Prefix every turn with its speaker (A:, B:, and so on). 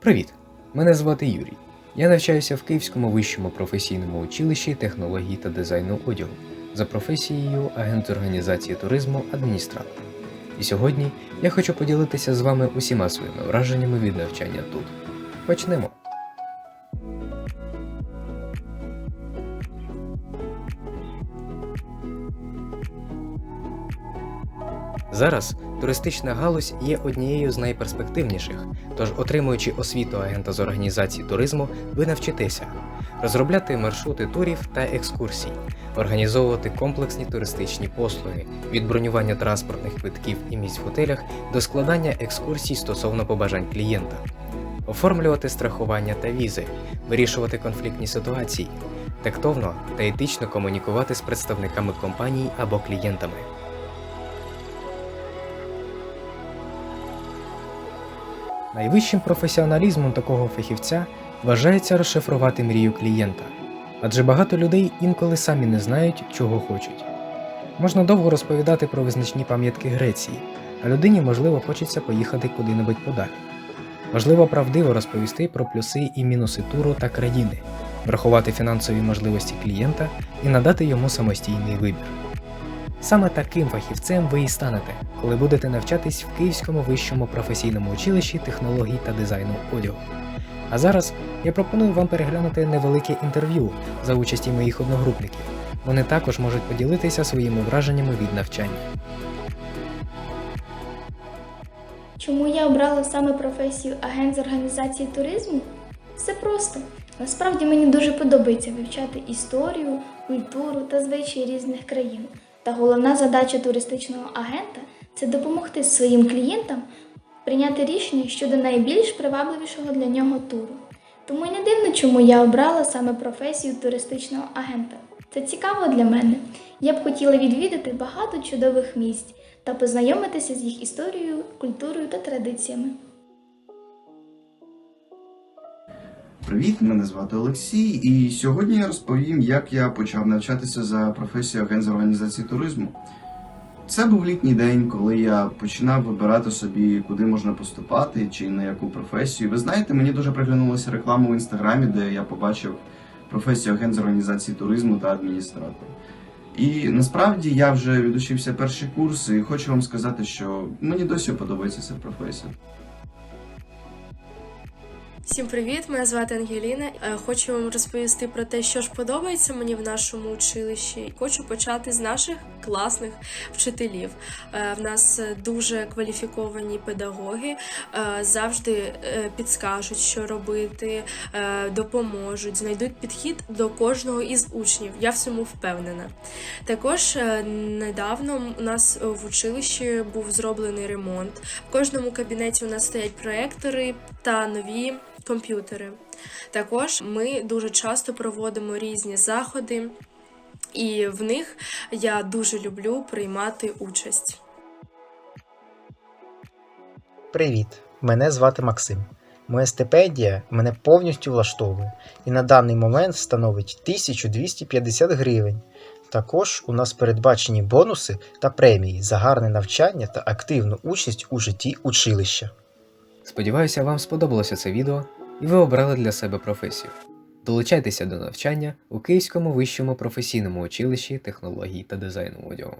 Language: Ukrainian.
A: Привіт! Мене звати Юрій. Я навчаюся в Київському вищому професійному училищі технології та дизайну одягу за професією агент організації туризму адміністратор. І сьогодні я хочу поділитися з вами усіма своїми враженнями від навчання тут. Почнемо. Зараз туристична галузь є однією з найперспективніших, тож, отримуючи освіту агента з організації туризму, ви навчитеся розробляти маршрути турів та екскурсій, організовувати комплексні туристичні послуги від бронювання транспортних квитків і місць в готелях до складання екскурсій стосовно побажань клієнта, оформлювати страхування та візи, вирішувати конфліктні ситуації, тактовно та етично комунікувати з представниками компаній або клієнтами. Найвищим професіоналізмом такого фахівця вважається розшифрувати мрію клієнта, адже багато людей інколи самі не знають, чого хочуть. Можна довго розповідати про визначні пам'ятки Греції, а людині, можливо, хочеться поїхати куди-небудь подалі. Важливо правдиво розповісти про плюси і мінуси туру та країни, врахувати фінансові можливості клієнта і надати йому самостійний вибір. Саме таким фахівцем ви і станете, коли будете навчатись в Київському вищому професійному училищі технологій та дизайну одягу. А зараз я пропоную вам переглянути невелике інтерв'ю за участі моїх одногрупників. Вони також можуть поділитися своїми враженнями від навчання.
B: Чому я обрала саме професію агент з організації туризму? Все просто. Насправді мені дуже подобається вивчати історію, культуру та звичаї різних країн. Та головна задача туристичного агента це допомогти своїм клієнтам прийняти рішення щодо найбільш привабливішого для нього туру. Тому й не дивно, чому я обрала саме професію туристичного агента. Це цікаво для мене. Я б хотіла відвідати багато чудових місць та познайомитися з їх історією, культурою та традиціями.
C: Привіт, мене звати Олексій, і сьогодні я розповім, як я почав навчатися за професією агент з організації туризму. Це був літній день, коли я починав вибирати собі, куди можна поступати чи на яку професію. Ви знаєте, мені дуже приглянулася реклама в інстаграмі, де я побачив професію агент з організації туризму та адміністратор. І насправді я вже відучився перший курс, і хочу вам сказати, що мені досі подобається ця професія.
D: Всім привіт! Мене звати Ангеліна. Е, Хочу вам розповісти про те, що ж подобається мені в нашому училищі. Хочу почати з наших класних вчителів. Е, В нас дуже кваліфіковані педагоги, е, завжди е, підскажуть, що робити, допоможуть, знайдуть підхід до кожного із учнів. Я в цьому впевнена. Також недавно у нас в училищі був зроблений ремонт. В кожному кабінеті у нас стоять проектори та нові комп'ютери. Також ми дуже часто проводимо різні заходи, і в них я дуже люблю приймати участь.
E: Привіт, мене звати Максим. Моя стипендія мене повністю влаштовує і на даний момент становить 1250 гривень. Також у нас передбачені бонуси та премії за гарне навчання та активну участь у житті училища.
A: Сподіваюся, вам сподобалося це відео і ви обрали для себе професію. Долучайтеся до навчання у Київському вищому професійному училищі технологій та дизайну одягу.